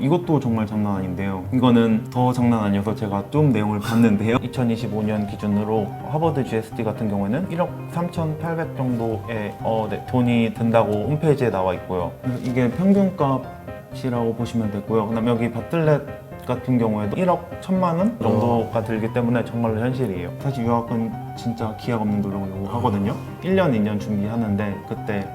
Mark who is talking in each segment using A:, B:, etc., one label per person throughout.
A: 이것도 정말 장난 아닌데요. 이거는 더 장난 아니어서 제가 좀 내용을 봤는데요. 2025년 기준으로 하버드 GSD 같은 경우에는 1억 3,800 정도의 어, 네, 돈이 든다고 홈페이지에 나와 있고요. 이게 평균값이라고 보시면 되고요. 그다음 여기 바틀렛 같은 경우에도 1억 1천만 원 정도가 들기 때문에 정말로 현실이에요. 사실 유학은 진짜 기약 없는 노력을 요구하거든요. 1년, 2년 준비하는데 그때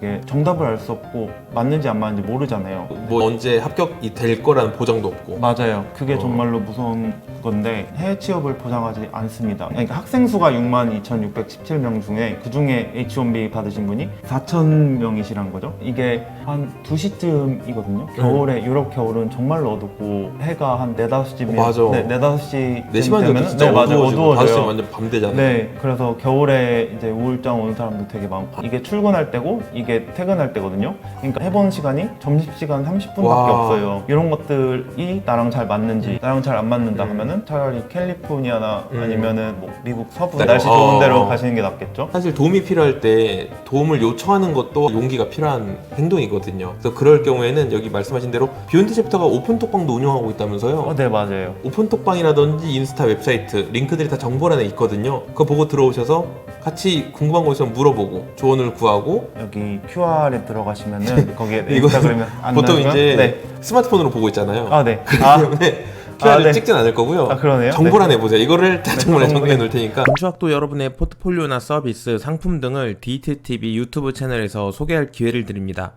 A: 되게 정답을 알 수 없고 맞는지 안 맞는지 모르잖아요.
B: 뭐 언제 합격이 될 거라는 보장도 없고.
A: 맞아요. 그게
B: 어.
A: 정말로 무서운 건데 해외 취업을 보장하지 않습니다. 그러니까 학생 수가 62,617명 중에 그 중에 H1B 받으신 분이 4,000명이시란 거죠. 이게 한 2시쯤이거든요. 겨울에 유럽 겨울은 정말로 어둡고 해가 한 4, 5시쯤
B: 어, 맞아.
A: 네, 4, 5시
B: 4시만 되면
A: 되면
B: 진짜
A: 네.
B: 어두워지고 5시면
A: 어두워져요.
B: 완전 밤 되잖아요.
A: 네, 그래서 겨울에 이제 우울증 오는 사람도 되게 많고 이게 출근할 때고 이게 퇴근할 때거든요. 그러니까 해본 시간이 점심 시간 30분밖에
B: 와.
A: 없어요. 이런 것들이 나랑 잘 맞는지 나랑 잘 안 맞는다
B: 음.
A: 하면은 차라리 캘리포니아나
B: 음.
A: 아니면은 뭐 미국 서부
B: 네.
A: 날씨
B: 어.
A: 좋은 데로 가시는 게 낫겠죠.
B: 사실 도움이 필요할 때 도움을 요청하는 것도 용기가 필요한 행동이거든요. 그래서 그럴 경우에는 여기 말씀하신 대로 비욘드 챕터가 오픈 톡방도 운영하고 있다면서요.
A: 어, 네 맞아요.
B: 오픈 톡방이라든지 인스타 웹사이트 링크들이 다 정보란에 있거든요. 그거 보고 들어오셔서 같이 궁금한 거 있으면 물어보고 조언을 구하고
A: 여기 QR에 들어가시면은 거기에
B: 이거
A: 인스타그램에 안
B: 보통
A: 나오면-
B: 이제
A: 네.
B: 스마트폰으로 보고 있잖아요.
A: 아 네.
B: 그렇기
A: 아,
B: 때문에 QR을
A: 네.
B: 찍진 않을 거고요.
A: 아, 그러네요.
B: 정보란에 보세요. 이거를 다 정보란에
A: 정보-
B: 정리해 놓을 테니까.
C: 건축학도 여러분의 포트폴리오나 서비스, 상품 등을 DTTV 유튜브 채널에서 소개할 기회를 드립니다.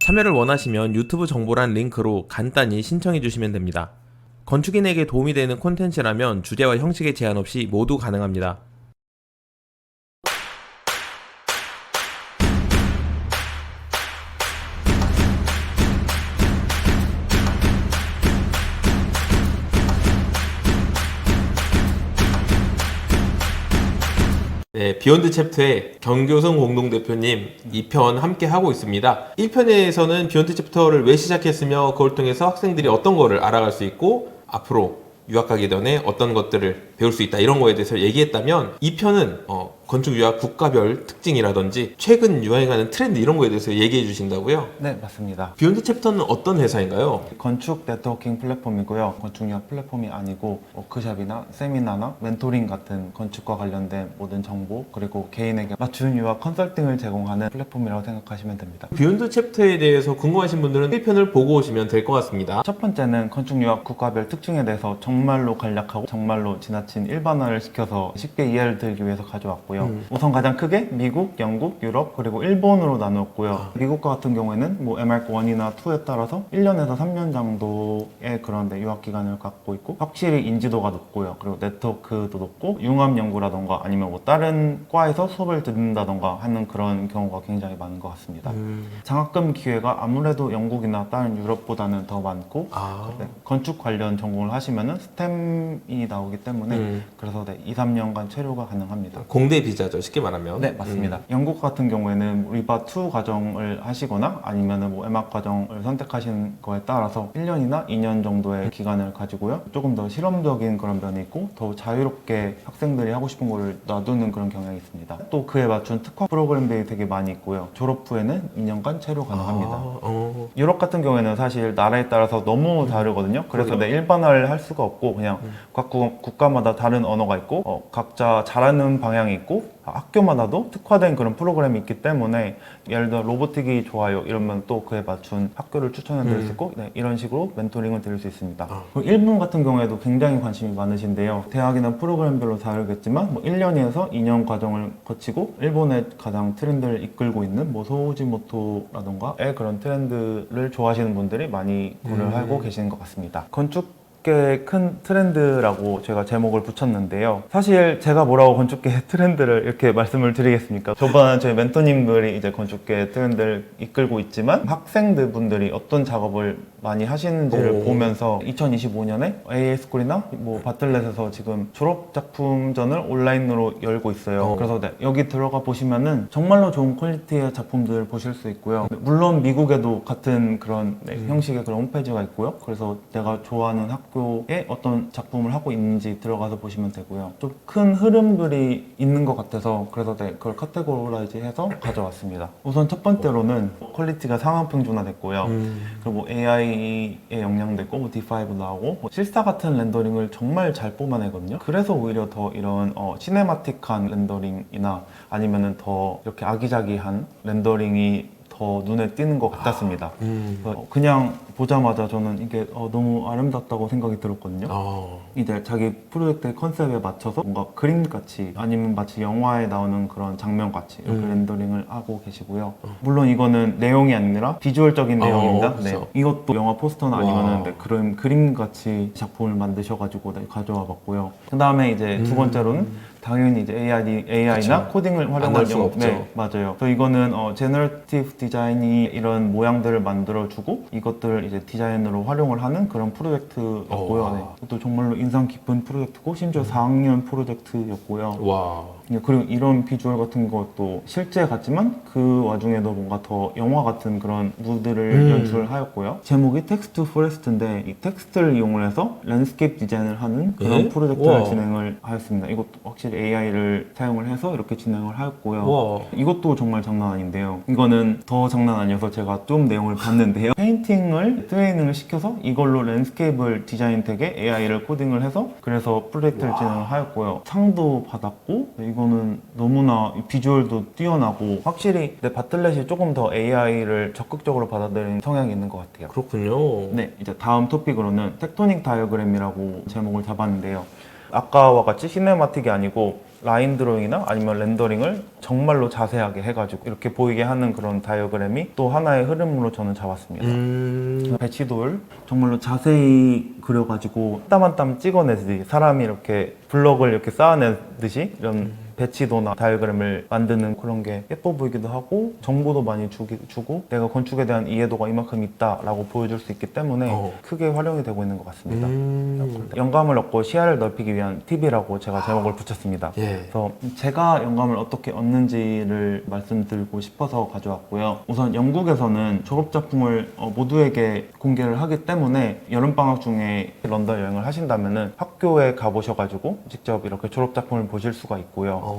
C: 참여를 원하시면 유튜브 정보란 링크로 간단히 신청해 주시면 됩니다. 건축인에게 도움이 되는 콘텐츠라면 주제와 형식에 제한 없이 모두 가능합니다.
B: 네, 비욘드 챕터의 경교성 공동대표님 2편 함께 하고 있습니다. 1편에서는 비욘드 챕터를 왜 시작했으며 그걸 통해서 학생들이 어떤 거를 알아갈 수 있고 앞으로 유학 가기 전에 어떤 것들을 배울 수 있다 이런 거에 대해서 얘기했다면 2편은 어, 건축 유학 국가별 특징이라든지 최근 유행하는 트렌드 이런 거에 대해서 얘기해 주신다고요?
A: 네 맞습니다.
B: 비욘드 챕터는 어떤 회사인가요?
A: 건축 네트워킹 플랫폼이고요. 건축 유학 플랫폼이 아니고 워크샵이나 세미나나 멘토링 같은 건축과 관련된 모든 정보 그리고 개인에게 맞춤 유학 컨설팅을 제공하는 플랫폼이라고 생각하시면 됩니다.
B: 비욘드 챕터에 대해서 궁금하신 분들은 1편을 보고 오시면 될 것 같습니다.
A: 첫 번째는 건축 유학 국가별 특징에 대해서 정말로 간략하고 정말로 지나친 일반화를 시켜서 쉽게 이해를 들기 위해서 가져왔고요.
B: 음.
A: 우선 가장 크게 미국, 영국, 유럽 그리고 일본으로 나누었고요. 미국과 같은 경우에는 뭐 MRC 1이나 2에 따라서 1년에서 3년 정도의 그런 데 유학 기간을 갖고 있고 확실히 인지도가 높고요. 그리고 네트워크도 높고 융합 연구라던가 아니면 뭐 다른 과에서 수업을 듣는다던가 하는 그런 경우가 굉장히 많은 것 같습니다.
B: 음,
A: 장학금 기회가 아무래도 영국이나 다른 유럽보다는 더 많고
B: 아,
A: 네, 건축 관련 전공을 하시면은 스템이 나오기 때문에
B: 음.
A: 그래서 네, 2, 3년간 체류가 가능합니다.
B: 공대 비자죠. 쉽게 말하면.
A: 네, 맞습니다. 영국 같은 경우에는 리바 2 과정을 하시거나 아니면은 뭐 MR 과정을 선택하신 거에 따라서 1년이나 2년 정도의 기간을 가지고요. 조금 더 실험적인 그런 면이 있고 더 자유롭게 학생들이 하고 싶은 거를 놔두는 그런 경향이 있습니다. 또 그에 맞춘 특화 프로그램들이 되게 많이 있고요. 졸업 후에는 2년간 체류 가능합니다.
B: 아, 어.
A: 유럽 같은 경우에는 사실 나라에 따라서 너무 다르거든요. 그래서
B: 그래요?
A: 네, 일반화를 할 수가 없고 그냥
B: 음.
A: 각 국- 국가마다 다른 언어가 있고 어, 각자 잘하는 방향이 있고 아, 학교마다 도 특화된 그런 프로그램이 있기 때문에 예를 들어 로보틱이 좋아요 이러면 또 그에 맞춘 학교를 추천해 드릴
B: 음.
A: 수 있고 네, 이런 식으로 멘토링을 드릴 수 있습니다.
B: 아.
A: 그리고 일본 같은 경우에도 굉장히 관심이 많으신데요. 대학이나 프로그램별로 다르겠지만 뭐 1년에서 2년 과정을 거치고 일본의 가장 트렌드를 이끌고 있는 뭐 소우지모토라던가의 그런 트렌드를 좋아하시는 분들이 많이 고려를
B: 음.
A: 하고 계시는 것 같습니다. 건축 꽤큰 트렌드라고 제가 제목을 붙였는데요. 사실 제가 뭐라고 건축계 트렌드를 이렇게 말씀을 드리겠습니까? 저번 저희 멘토님들이 이제 건축계 트렌드를 이끌고 있지만 학생들 분들이 어떤 작업을 많이 하시는지를
B: 오.
A: 보면서 2025년에 AS쿨이나 뭐 바틀렛에서 지금 졸업 작품전을 온라인으로 열고 있어요.
B: 어.
A: 그래서 네, 여기 들어가 보시면은 정말로 좋은 퀄리티의 작품들을 보실 수 있고요. 물론 미국에도 같은 그런 네,
B: 음.
A: 형식의 그런 홈페이지가 있고요. 그래서 내가 좋아하는 학교에 어떤 작품을 하고 있는지 들어가서 보시면 되고요. 좀 큰 흐름들이 있는 것 같아서 그래서 네, 그걸 카테고라이즈해서 가져왔습니다. 우선 첫 번째로는 퀄리티가 상향 평준화됐고요.
B: 음.
A: 그리고 AI 영향도 있고 뭐 D5 나오고 뭐 실사 같은 렌더링을 정말 잘 뽑아내거든요. 그래서 오히려 더 이런 어, 시네마틱한 렌더링이나 아니면은 더 이렇게 아기자기한 렌더링이 더 눈에 띄는 것 같았습니다.
B: 음.
A: 그래서 그냥 보자마자 저는 이게 어, 너무 아름답다고 생각이 들었거든요.
B: 어.
A: 이제 자기 프로젝트의 컨셉에 맞춰서 뭔가 그림 같이 아니면 마치 영화에 나오는 그런 장면 같이 이렇게
B: 음.
A: 렌더링을 하고 계시고요. 물론 이거는 내용이 아니라 비주얼적인
B: 어,
A: 내용입니다. 네.
B: 그쵸.
A: 이것도 영화 포스터나
B: 와.
A: 아니면은 네, 그림 그림 같이 작품을 만드셔가지고 네, 가져와 봤고요. 그 다음에 이제 두
B: 음.
A: 번째로는 당연히 이제 AI, AI나
B: 그쵸.
A: 코딩을
B: 안할
A: 활용한
B: 수가
A: 영-
B: 없죠.
A: 네, 맞아요. 그래서 이거는 어, 제너티브 디자인이 이런 모양들을 만들어주고 이것들을 이제 디자인으로 활용을 하는 그런 프로젝트였고요.
B: 어.
A: 네. 또 정말로 인상 깊은 프로젝트고 심지어 4학년 프로젝트였고요.
B: 와.
A: 예, 그리고 이런 비주얼 같은 것도 실제 같지만 그 와중에도 뭔가 더 영화 같은 그런 무드를
B: 음.
A: 연출을 하였고요. 제목이 텍스트 포레스트인데 이 텍스트를 이용을 해서 랜드스케이프 디자인을 하는 그런
B: 예?
A: 프로젝트를
B: 우와.
A: 진행을 하였습니다. 이것도 확실히 AI를 사용을 해서 이렇게 진행을 하였고요.
B: 와.
A: 이것도 정말 장난 아닌데요. 이거는 더 장난 아니어서 제가 좀 내용을 봤는데요. 페인팅을 트레이닝을 시켜서 이걸로 랜드스케이프를 디자인 되게 AI를 코딩을 해서 그래서 프로젝트를 진행을 하였고요. 상도 받았고 이거는 너무나 비주얼도 뛰어나고 확실히 내 바틀렛이 조금 더 AI를 적극적으로 받아들이는 성향이 있는 것 같아요.
B: 그렇군요.
A: 네, 이제 다음 토픽으로는 텍토닉 다이어그램이라고 제목을 잡았는데요. 아까와 같이 시네마틱이 아니고 라인 드로잉이나 아니면 렌더링을 정말로 자세하게 해가지고 이렇게 보이게 하는 그런 다이어그램이 또 하나의 흐름으로 저는 잡았습니다.
B: 음.
A: 배치도를 정말로 자세히 그려가지고 땀 한 땀 찍어내듯이 사람이 이렇게 블럭을 이렇게 쌓아내듯이 이런 배치도나 다이어그램을 만드는 그런 게 예뻐 보이기도 하고 정보도 많이 주기, 주고 내가 건축에 대한 이해도가 이만큼 있다라고 보여줄 수 있기 때문에
B: 어.
A: 크게 활용이 되고 있는 것 같습니다.
B: 음.
A: 영감을 얻고 시야를 넓히기 위한 팁이라고 제가 제목을 붙였습니다.
B: 예.
A: 그래서 제가 영감을 어떻게 얻는지를 말씀드리고 싶어서 가져왔고요. 우선 영국에서는 졸업 작품을 어, 모두에게 공개를 하기 때문에 여름 방학 중에 런던 여행을 하신다면은 학교에 가보셔가지고 직접 이렇게 졸업 작품을 보실 수가 있고요.
B: 어.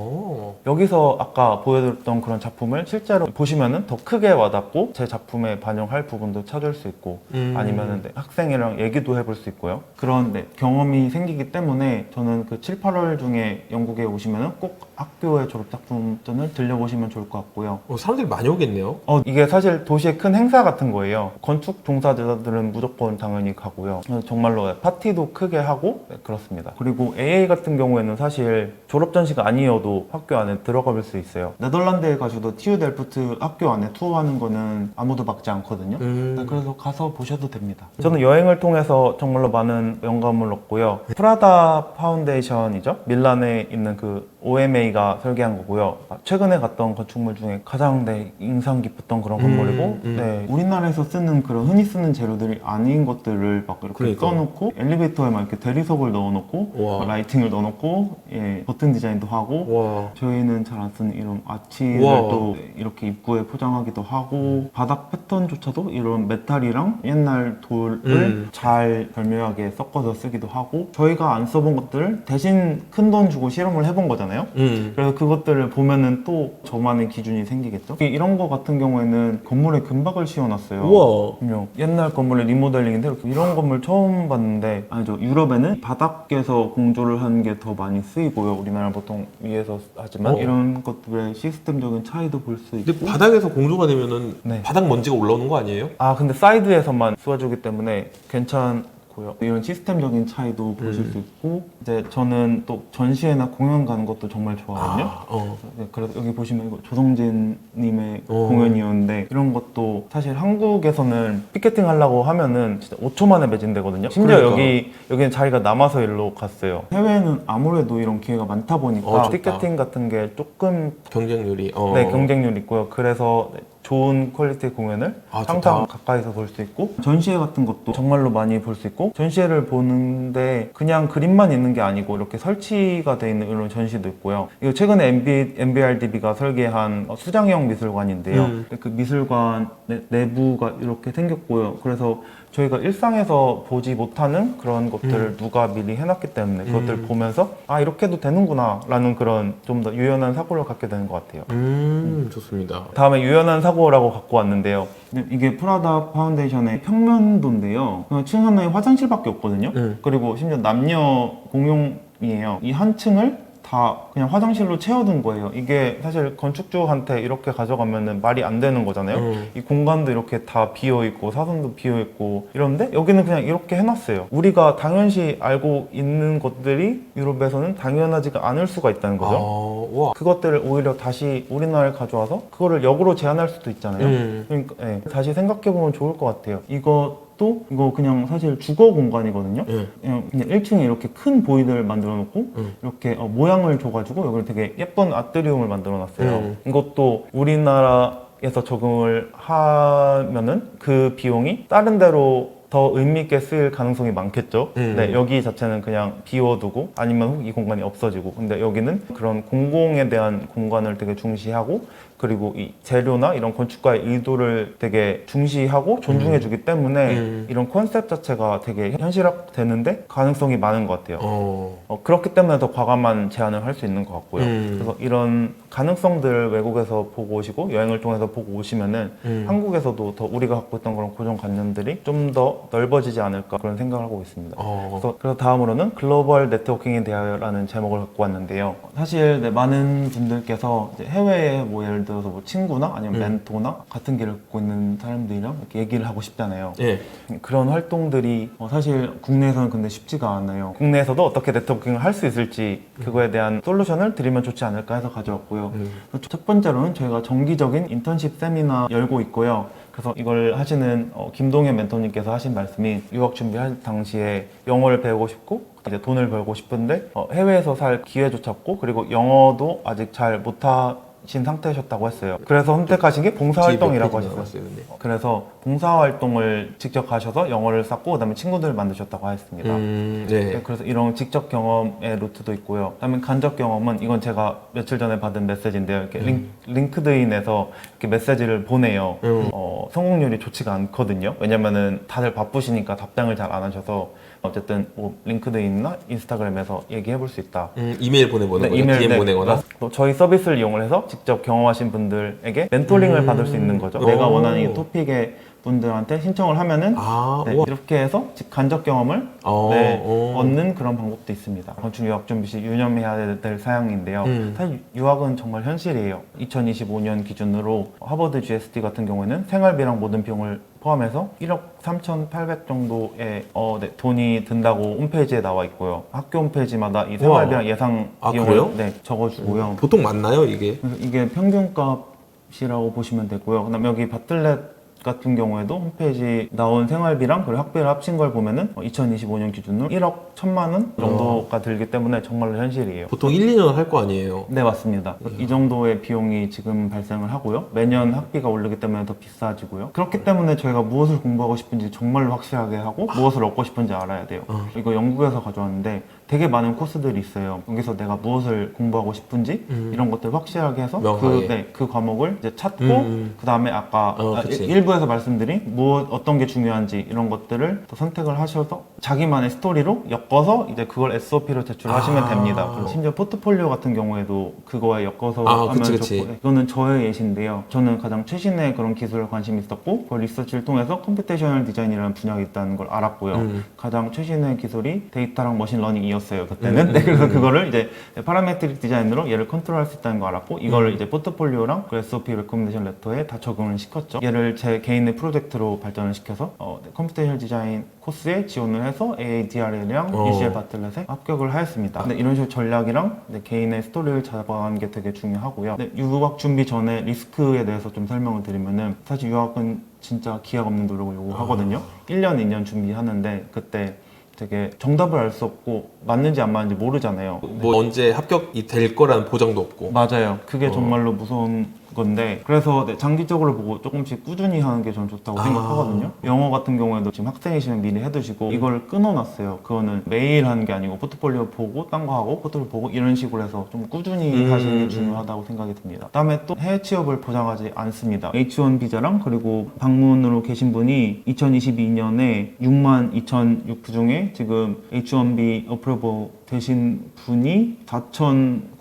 A: 여기서 아까 보여드렸던 그런 작품을 실제로 보시면은 더 크게 와닿고 제 작품에 반영할 부분도 찾을 수 있고
B: 음.
A: 아니면은 네, 학생이랑 얘기도 해볼 수 있고요. 그런 네, 경험이 생기기 때문에 저는 그 7, 8월 중에 영국에 오시면은 꼭 학교의 졸업작품전을 들려보시면 좋을 것 같고요.
B: 어, 사람들이 많이 오겠네요.
A: 어, 이게 사실 도시의 큰 행사 같은 거예요. 건축 종사자들은 무조건 당연히 가고요. 정말로 파티도 크게 하고 네, 그렇습니다. 그리고 AA 같은 경우에는 사실 졸업 전시가 아니어도 학교 안에 들어가 볼 수 있어요. 네덜란드에 가셔도 티우 델프트 학교 안에 투어하는 거는 아무도 막지 않거든요.
B: 음.
A: 네, 그래서 가서 보셔도 됩니다. 저는 여행을 통해서 정말로 많은 영감을 얻고요. 프라다 파운데이션이죠. 밀란에 있는 그 OMA 가 설계한 거고요. 아, 최근에 갔던 건축물 중에 가장 네, 인상 깊었던 그런
B: 음,
A: 건물이고,
B: 음.
A: 네, 우리나라에서 쓰는 그런 흔히 쓰는 재료들이 아닌 것들을 막 이렇게
B: 그러니까.
A: 써놓고 엘리베이터에 막 이렇게 대리석을 넣어놓고
B: 와.
A: 라이팅을 넣어놓고 예, 버튼 디자인도 하고
B: 와.
A: 저희는 잘 안 쓰는 이런 아치를
B: 우와.
A: 또 이렇게 입구에 포장하기도 하고 바닥 패턴조차도 이런 메탈이랑 옛날 돌을
B: 음.
A: 잘 절묘하게 섞어서 쓰기도 하고 저희가 안 써본 것들을 대신 큰 돈 주고 실험을 해본 거잖아요.
B: 음.
A: 그래서 그것들을 보면은 또 저만의 기준이 생기겠죠. 이런 거 같은 경우에는 건물에 금박을 씌워놨어요.
B: 우와.
A: 옛날 건물의 리모델링인데 이렇게 이런 건물 처음 봤는데 아니죠. 유럽에는 바닥에서 공조를 하는 게더 많이 쓰이고요. 우리나라 보통 위에서 하지만
B: 어.
A: 이런 것들의 시스템적인 차이도 볼 수 있고.
B: 근데 바닥에서 공조가 되면은
A: 네.
B: 바닥 먼지가 올라오는 거 아니에요?
A: 아 근데 사이드에서만 쏘아주기 때문에 괜찮 고요. 이런 시스템적인 차이도 보실
B: 음.
A: 수 있고 이제 저는 또 전시회나 공연 가는 것도 정말 좋아하거든요.
B: 아, 어.
A: 네, 그래서 여기 보시면 이거 조성진님의
B: 어.
A: 공연이었는데 이런 것도 사실 한국에서는 피켓팅 하려고 하면은 진짜 5초 만에 매진되거든요. 심지어
B: 그러니까.
A: 여기 여기는 자리가 남아서 일로 갔어요. 해외는 아무래도 이런 기회가 많다 보니까
B: 어, 좋다.
A: 피켓팅 같은 게 조금
B: 경쟁률이. 어.
A: 네, 경쟁률 있고요. 그래서 네, 좋은 퀄리티의 공연을
B: 아,
A: 항상. 가까이서 볼 수 있고 전시회 같은 것도 정말로 많이 볼 수 있고 전시회를 보는데 그냥 그림만 있는 게 아니고 이렇게 설치가 돼 있는 이런 전시도 있고요. 이거 최근에 MB, MBRDB가 설계한 어, 수장형 미술관인데요.
B: 음.
A: 그 미술관 내, 내부가 이렇게 생겼고요. 그래서 저희가 일상에서 보지 못하는 그런 것들을
B: 음.
A: 누가 미리 해놨기 때문에 그것들
B: 음.
A: 보면서 아 이렇게 해도 되는구나 라는 그런 좀 더 유연한 사고를 갖게 되는 것 같아요.
B: 음, 좋습니다.
A: 다음에 유연한 사고라고 갖고 왔는데요. 네, 이게 프라다 파운데이션의 평면도인데요. 층 하나에 화장실밖에 없거든요.
B: 음.
A: 그리고 심지어 남녀 공용이에요. 이 한 층을 다 그냥 화장실로 채워둔 거예요. 이게 사실 건축주한테 이렇게 가져가면은 말이 안 되는 거잖아요.
B: 음.
A: 이 공간도 이렇게 다 비어 있고 사선도 비어 있고 이런데 여기는 그냥 이렇게 해놨어요. 우리가 당연시 알고 있는 것들이 유럽에서는 당연하지가 않을 수가 있다는 거죠.
B: 아, 와.
A: 그것들을 오히려 다시 우리나라에 가져와서 그거를 역으로 제한할 수도 있잖아요.
B: 음.
A: 그러니까 예, 다시 생각해 보면 좋을 것 같아요. 이것 도 이거 그냥 사실 주거 공간이거든요.
B: 예.
A: 그냥, 그냥 1층에 이렇게 큰 보이드를 만들어 놓고
B: 음.
A: 이렇게 어, 모양을 줘가지고 여기를 되게 예쁜 아트리움을 만들어 놨어요.
B: 음.
A: 이것도 우리나라 에서 적용을 하면은 그 비용이 다른 데로 더 의미 있게 쓰일 가능성이 많겠죠.
B: 음.
A: 네, 여기 자체는 그냥 비워두고 아니면 혹이 공간이 없어지고 근데 여기는 그런 공공에 대한 공간을 되게 중시하고 그리고 이 재료나 이런 건축가의 의도를 되게 중시하고 존중해주기 때문에
B: 음.
A: 이런 컨셉 자체가 되게 현실화되는데 가능성이 많은 것 같아요.
B: 어.
A: 어, 그렇기 때문에 더 과감한 제안을 할 수 있는 것 같고요.
B: 음.
A: 그래서 이런 가능성들을 외국에서 보고 오시고 여행을 통해서 보고 오시면은
B: 음.
A: 한국에서도 더 우리가 갖고 있던 그런 고정관념들이 좀 더 넓어지지 않을까 그런 생각을 하고 있습니다.
B: 어.
A: 그래서, 그래서 다음으로는 글로벌 네트워킹에 대하여라는 제목을 갖고 왔는데요. 사실 네, 많은 분들께서 해외에 뭐 예를 들어 서 뭐 친구나 아니면
B: 음.
A: 멘토나 같은 길을 걷고 있는 사람들이랑 이렇게 얘기를 하고 싶잖아요.
B: 예.
A: 그런 활동들이 어, 사실 국내에서는 근데 쉽지가 않아요. 국내에서도 어떻게 네트워킹을 할 수 있을지 그거에 대한 솔루션을 드리면 좋지 않을까 해서 가져왔고요.
B: 음.
A: 첫 번째로는 저희가 정기적인 인턴십 세미나 열고 있고요. 그래서 이걸 하시는 어, 김동현 멘토님께서 하신 말씀이 유학 준비할 당시에 영어를 배우고 싶고 이제 돈을 벌고 싶은데 어, 해외에서 살 기회조차 없고 그리고 영어도 아직 잘 못하 신 상태셨다고 했어요. 그래서 선택하신 게 봉사활동이라고 하셨어요.
B: 근데.
A: 그래서 봉사활동을 직접 가셔서 영어를 쌓고 그다음에 친구들을 만드셨다고 하셨습니다.
B: 음,
A: 네,
B: 네.
A: 그래서 이런 직접 경험의 루트도 있고요. 그다음에 간접 경험은 이건 제가 며칠 전에 받은 메시지인데요. 이렇게 링, 링크드인에서 이렇게 메시지를 보내요.
B: 음.
A: 어, 성공률이 좋지가 않거든요. 왜냐면은 다들 바쁘시니까 답장을 잘 안 하셔서 어쨌든 뭐 링크드인이나 인스타그램에서 얘기해 볼 수 있다.
B: 음, 이메일 보내보는 거죠. DM
A: 네,
B: 보내거나.
A: 맞- 또 저희 서비스를 이용을 해서 직접 경험하신 분들에게 멘토링을
B: 음.
A: 받을 수 있는 거죠.
B: 오.
A: 내가 원하는 이 토픽의 분들한테 신청을 하면은
B: 아,
A: 네,
B: 우와.
A: 이렇게 해서 즉 간접 경험을
B: 어,
A: 네,
B: 어.
A: 얻는 그런 방법도 있습니다. 건축 유학 준비 시 유념해야 될 사항인데요.
B: 음.
A: 사실 유학은 정말 현실이에요. 2025년 기준으로 하버드 GSD 같은 경우에는 생활비랑 모든 비용을 포함해서 1억 3,800 정도의 어, 네, 돈이 든다고 홈페이지에 나와 있고요. 학교 홈페이지마다 이 생활비랑 예상
B: 아,
A: 비용을
B: 그래요?
A: 네, 적어주고요.
B: 보통 맞나요, 이게?
A: 그래서 이게 평균값이라고 보시면 되고요. 그다음 여기 바틀렛 같은 경우에도 홈페이지 나온 생활비랑 그리고 학비를 합친 걸 보면은 2025년 기준으로 1억 1천만 원 정도가 들기 때문에 정말로 현실이에요.
B: 보통 1, 2년 할 거 아니에요.
A: 네 맞습니다. 이 정도의 비용이 지금 발생을 하고요. 매년 학비가 오르기 때문에 더 비싸지고요. 그렇기 때문에 저희가 무엇을 공부하고 싶은지 정말로 확실하게 하고 무엇을 얻고 싶은지 알아야 돼요.
B: 어.
A: 이거 영국에서 가져왔는데 되게 많은 코스들이 있어요. 여기서 내가 무엇을 공부하고 싶은지
B: 음.
A: 이런 것들 확실하게 해서
B: 명확하게.
A: 그, 네, 그 과목을 이제 찾고
B: 음.
A: 그 다음에 아까
B: 어,
A: 아,
B: 그치.
A: 일- 일부에서 말씀드린 무엇 어떤 게 중요한지 이런 것들을 또 선택을 하셔서 자기만의 스토리로 엮어서 이제 그걸 SOP로 제출하시면
B: 아.
A: 됩니다. 그리고 심지어 포트폴리오 같은 경우에도 그거에 엮어서
B: 아,
A: 하면
B: 그치,
A: 좋고
B: 그치.
A: 네, 이거는 저의 예시인데요. 저는 가장 최신의 그런 기술에 관심이 있었고 그 리서치를 통해서 컴퓨테이셔널 디자인이라는 분야가 있다는 걸 알았고요.
B: 음.
A: 가장 최신의 기술이 데이터랑 머신러닝이 었어요. 그때는
B: 음,
A: 네, 그래서 그거를 이제 파라메트릭 디자인으로 얘를 컨트롤할 수 있다는 걸 알았고
B: 음.
A: 이제 포트폴리오랑 그 SOP 레코멘데이션 레터에 다 적용을 시켰죠. 얘를 제 개인의 프로젝트로 발전을 시켜서 어, 네, 컴퓨테이션 디자인 코스에 지원을 해서 AADRL이랑
B: 어.
A: UCL 바틀렛에 합격을 하였습니다. 근데 이런 식으로 전략이랑 네, 개인의 스토리를 잡아가는 게 되게 중요하고요. 네, 유학 준비 전에 리스크에 대해서 좀 설명을 드리면은 사실 유학은 진짜 기약 없는 노력을 요구하거든요. 1년, 2년 준비하는데 그때 되게 정답을 알 수 없고 맞는지 안 맞는지 모르잖아요.
B: 뭐 언제 합격이 될 거라는 보장도 없고.
A: 맞아요. 그게
B: 어.
A: 정말로 무서운 건데 그래서 네, 장기적으로 보고 조금씩 꾸준히 하는 게 저는 좋다고
B: 아.
A: 생각하거든요. 영어 같은 경우에도 지금 학생이시면 미리 해두시고 이걸 끊어놨어요. 그거는 매일 하는 게 아니고 포트폴리오 보고 딴 거 하고 포트폴리오 보고 이런 식으로 해서 좀 꾸준히
B: 음,
A: 하시는
B: 음.
A: 게 중요하다고 생각이 듭니다. 그다음에 또 해외 취업을 보장하지 않습니다. H1 비자랑 그리고 방문으로 계신 분이 2022년에 6만 2,006 중에 지금 H1B 어프로버 되신 분이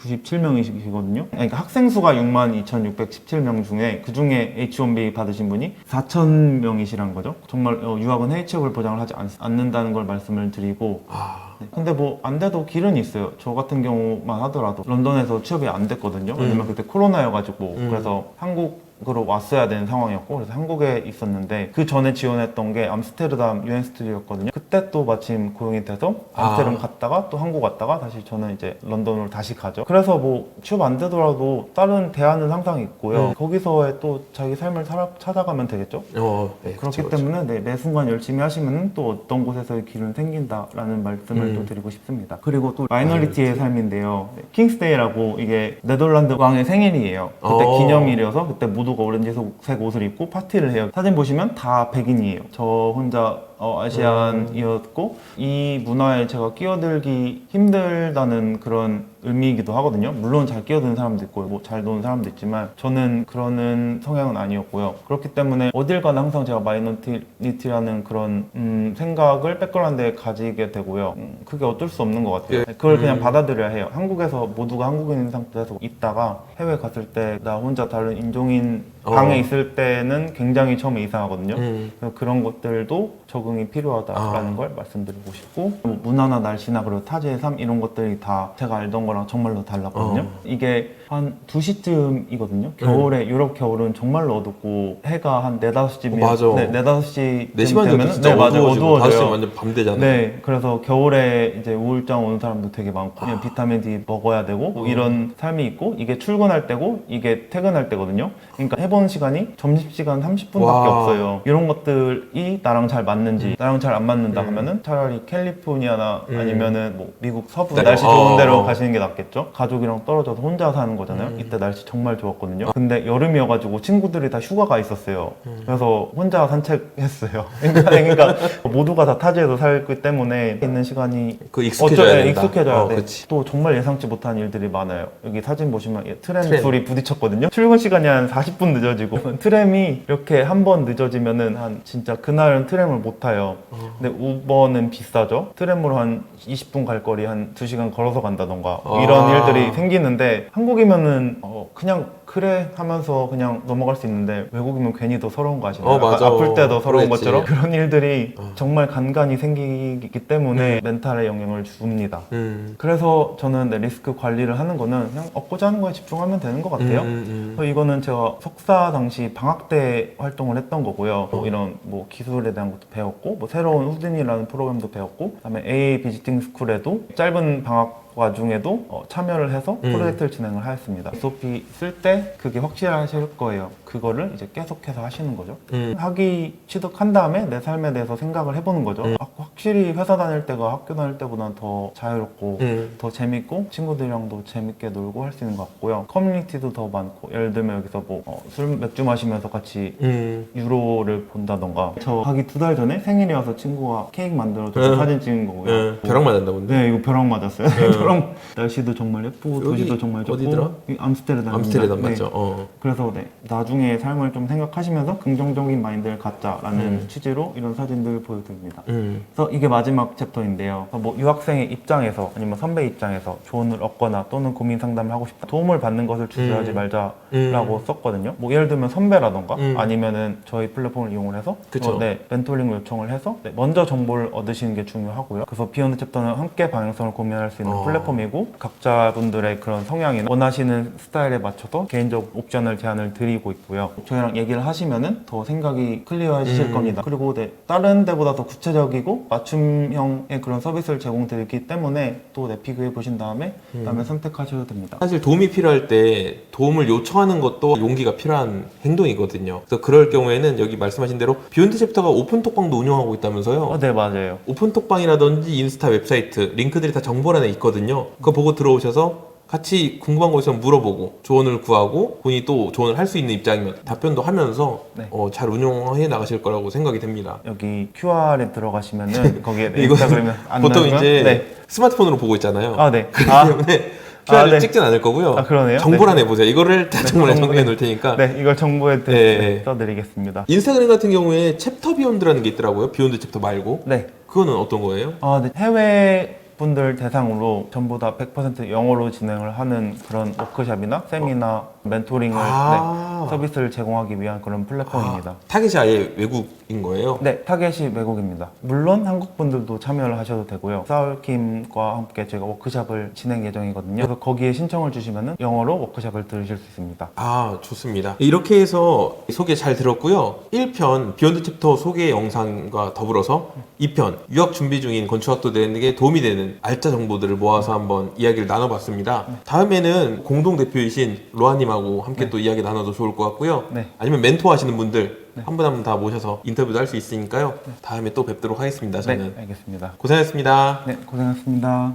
A: 4,097명이시거든요. 그러니까 학생 수가 6만 2,617명 중에 그 중에 H1B 받으신 분이 4,000명이시란 거죠. 정말 어, 유학은 해외 취업을 보장을 하지 않, 않는다는 걸 말씀을 드리고
B: 아,
A: 네. 근데 뭐 안 돼도 길은 있어요. 저 같은 경우만 하더라도 런던에서 취업이 안 됐거든요. 왜냐면 그때 코로나여가지고
B: 음.
A: 그래서 한국 으로 왔어야 되는 상황이었고 그래서 한국에 있었는데 그 전에 지원했던 게 암스테르담 유엔스트리였거든요. 그때 또 마침 고용이 돼서 암스테르담
B: 아.
A: 갔다가 또 한국 왔다가 다시 저는 이제 런던으로 다시 가죠. 그래서 뭐 취업 안 되더라도 다른 대안은 항상 있고요.
B: 음.
A: 거기서의 또 자기 삶을 살아, 찾아가면 되겠죠.
B: 어, 네,
A: 그렇기
B: 그쵸.
A: 때문에 네, 매 순간 열심히 하시면 또 어떤 곳에서의 길은 생긴다라는 말씀을
B: 음.
A: 또 드리고 싶습니다. 그리고 또 마이너리티의 삶인데요. 네, 킹스데이라고 이게 네덜란드 왕의 생일이에요. 그때
B: 어.
A: 기념일이어서 그때 모두 가 오렌지색 옷을 입고 파티를 해요. 사진 보시면 다 백인이에요. 저 혼자 어, 아시안이었고 이 문화에 제가 끼어들기 힘들다는 그런 의미이기도 하거든요. 물론 잘 끼어드는 사람도 있고 뭐 잘 노는 사람도 있지만 저는 그러는 성향은 아니었고요. 그렇기 때문에 어딜 가나 항상 제가 마이너리티라는 그런 음, 생각을 백그라운드에 가지게 되고요. 음, 그게 어쩔 수 없는 것 같아요.
B: 예.
A: 그걸 그냥
B: 음.
A: 받아들여야 해요. 한국에서 모두가 한국인 상태에서 있다가 해외 갔을 때 나 혼자 다른 인종인
B: 어.
A: 방에 있을 때는 굉장히 처음에 이상하거든요.
B: 음.
A: 그래서 그런 것들도 적응 이 필요하다라는
B: 아.
A: 걸 말씀드리고 싶고 뭐 문화나 날씨나 그리고 타지의 삶 이런 것들이 다 제가 알던 거랑 정말로 달랐거든요.
B: 어.
A: 이게 한 2시쯤이거든요. 겨울에 유럽 겨울은 정말로 어둡고 해가 한 4, 5시쯤이면
B: 어, 맞아.
A: 네, 4, 5시
B: 4시만 되면 진짜
A: 네, 맞아요.
B: 어두워지고 5시면
A: 어두워져요.
B: 완전 밤 되잖아요.
A: 네, 그래서 겨울에 이제 우울증 오는 사람도 되게 많고
B: 아.
A: 그냥 비타민 D 먹어야 되고 뭐
B: 어.
A: 이런 삶이 있고 이게 출근할 때고 이게 퇴근할 때거든요. 그러니까 해본 시간이 점심 시간 30분밖에
B: 와.
A: 없어요. 이런 것들이 나랑 잘 맞는지 나랑 잘 안 맞는다
B: 음.
A: 하면은 차라리 캘리포니아나
B: 음.
A: 아니면은 뭐 미국 서부
B: 네.
A: 날씨
B: 어.
A: 좋은 데로 가시는 게 낫겠죠. 가족이랑 떨어져서 혼자 사는 거잖아요.
B: 음.
A: 이때 날씨 정말 좋았거든요. 근데 여름이어가지고 친구들이 다 휴가가 있었어요.
B: 음.
A: 그래서 혼자 산책했어요. 그러니까, 그러니까 모두가 다 타지에서 살기 때문에 있는 시간이
B: 그 익숙해져야
A: 어쩌- 예,
B: 된다.
A: 익숙해져야
B: 어,
A: 돼.
B: 그치.
A: 또 정말 예상치 못한 일들이 많아요. 여기 사진 보시면 예, 트램,
B: 트램.
A: 둘이 부딪혔거든요. 출근 시간이 한 40분 늦어지고 트램이 이렇게 한 번 늦어지면은 한 진짜 그날은 트램을 못 타요.
B: 어.
A: 근데 우버는 비싸죠. 트램으로 한 20분 갈 거리 한 2시간 걸어서 간다던가
B: 아.
A: 이런 일들이 생기는데 한국이면 은 어, 그냥 그래 하면서 그냥 넘어갈 수 있는데 외국이면 괜히 더 서러운 거 아시나요?
B: 어, 맞아.
A: 아플 때 더 서러운
B: 그랬지.
A: 것처럼 그런 일들이
B: 어.
A: 정말 간간히 생기기 때문에 멘탈에 영향을 줍니다.
B: 음.
A: 그래서 저는 네, 리스크 관리를 하는 거는 그냥 얻고자 하는 거에 집중하면 되는 것 같아요.
B: 음, 음.
A: 그래서 이거는 제가 석사 당시 방학 때 활동을 했던 거고요. 뭐 이런 뭐 기술에 대한 것도 배웠고, 뭐 새로운 후딘이라는 프로그램도 배웠고, 그다음에 AA 비지팅 스쿨에도 짧은 방학 와중에도 어, 참여를 해서
B: 음.
A: 프로젝트를 진행을 하였습니다. SOP 쓸때 그게 확실하실 거예요. 그거를 이제 계속해서 하시는 거죠.
B: 음.
A: 학위 취득한 다음에 내 삶에 대해서 생각을 해보는 거죠.
B: 음.
A: 아, 확실히 회사 다닐 때가 학교 다닐 때보다는 더 자유롭고
B: 음.
A: 더 재밌고 친구들이랑도 재밌게 놀고 할 수 있는 것 같고요. 커뮤니티도 더 많고 예를 들면 여기서 뭐술 맥주 마시면서 같이
B: 음.
A: 유로를 본다던가 저 가기 두 달 전에 생일이어서 친구가 케이크 만들어줘서
B: 응.
A: 사진 찍은 거고요.
B: 음. 벼락 맞았나 본데.
A: 네, 이거 벼락 맞았어요. 벼락 날씨도 정말 예쁘고 도시도 정말 좋고
B: 어디더라?
A: 이 암스테르담
B: 암스테르담
A: 네.
B: 맞죠? 어.
A: 그래서 네 나중 에 삶을 좀 생각하시면서 긍정적인 마인드를 갖자라는
B: 음.
A: 취지로 이런 사진들을 보여드립니다.
B: 음.
A: 그래서 이게 마지막 챕터인데요. 뭐 유학생의 입장에서 아니면 선배 입장에서 조언을 얻거나 또는 고민 상담을 하고 싶다. 도움을 받는 것을 주저하지
B: 음.
A: 말자라고
B: 음.
A: 썼거든요. 뭐 예를 들면 선배라던가
B: 음.
A: 아니면은 저희 플랫폼을 이용을 해서
B: 그쵸.
A: 어, 네, 멘토링 요청을 해서 네, 먼저 정보를 얻으시는 게 중요하고요. 그래서 비욘드 챕터는 함께 방향성을 고민할 수 있는
B: 어.
A: 플랫폼이고 각자 분들의 그런 성향이나 원하시는 스타일에 맞춰서 개인적 옵션을 제안을 드리고 있고 요. 저희랑 얘기를 하시면은 더 생각이 클리어해지실
B: 음.
A: 겁니다. 그리고 네, 다른 데보다 더 구체적이고 맞춤형의 그런 서비스를 제공드리기 때문에 또 네, 비교해 보신 다음에
B: 음.
A: 그다음에 선택하셔도 됩니다.
B: 사실 도움이 필요할 때 도움을 요청하는 것도 용기가 필요한 행동이거든요. 그래서 그럴 경우에는 여기 말씀하신 대로 비욘드 챕터가 오픈 톡방도 운영하고 있다면서요.
A: 어, 네 맞아요.
B: 오픈 톡방이라든지 인스타 웹사이트 링크들이 다 정보란에 있거든요. 그거 보고 들어오셔서 같이 궁금한 거 있으면 물어보고 조언을 구하고 본인이 또 조언을 할 수 있는 입장이면 답변도 하면서
A: 네.
B: 어, 잘 운영해 나가실 거라고 생각이 됩니다.
A: 여기 QR에 들어가시면은 거기에
B: 이거
A: 인스타그램에 안
B: 보통
A: 나오면-
B: 이제
A: 네.
B: 스마트폰으로 보고 있잖아요.
A: 아, 네.
B: 그렇기
A: 아,
B: 때문에 QR을
A: 네.
B: 찍진 않을 거고요.
A: 아, 그러네요.
B: 정보란
A: 네.
B: 해보세요. 이거를 다 정보란
A: 정보-
B: 정보해 놓을 테니까.
A: 네, 이걸 정보에 드-
B: 네.
A: 네, 써드리겠습니다.
B: 인스타그램 같은 경우에 챕터 비욘드라는 게 있더라고요. 비욘드 챕터 말고.
A: 네.
B: 그거는 어떤 거예요?
A: 아, 네. 해외 분들 대상으로 전부 다 100% 영어로 진행을 하는 그런 워크샵이나 세미나, 멘토링을
B: 아.
A: 네, 서비스를 제공하기 위한 그런 플랫폼입니다.
B: 아, 타겟이 아예 외국인 거예요?
A: 네, 타겟이 외국입니다. 물론 한국 분들도 참여를 하셔도 되고요. 사울킴과 함께 저희가 워크샵을 진행 예정이거든요. 그래서 거기에 신청을 주시면 영어로 워크샵을 들으실 수 있습니다.
B: 아, 좋습니다. 이렇게 해서 소개 잘 들었고요. 1편 비욘드 챕터 소개 영상과 더불어서 2편 유학 준비 중인 건축학도들에게 도움이 되는 알짜 정보들을 모아서 한번 이야기를 나눠봤습니다. 다음에는 공동 대표이신 로아 님하고 함께 또 이야기 나눠도 좋을 것 같고요.
A: 네.
B: 아니면 멘토 하시는 분들 한 분 한 분 다 모셔서 인터뷰도 할 수 있으니까요. 다음에 또 뵙도록 하겠습니다. 저는
A: 네, 알겠습니다.
B: 고생하셨습니다.
A: 네, 고생하셨습니다.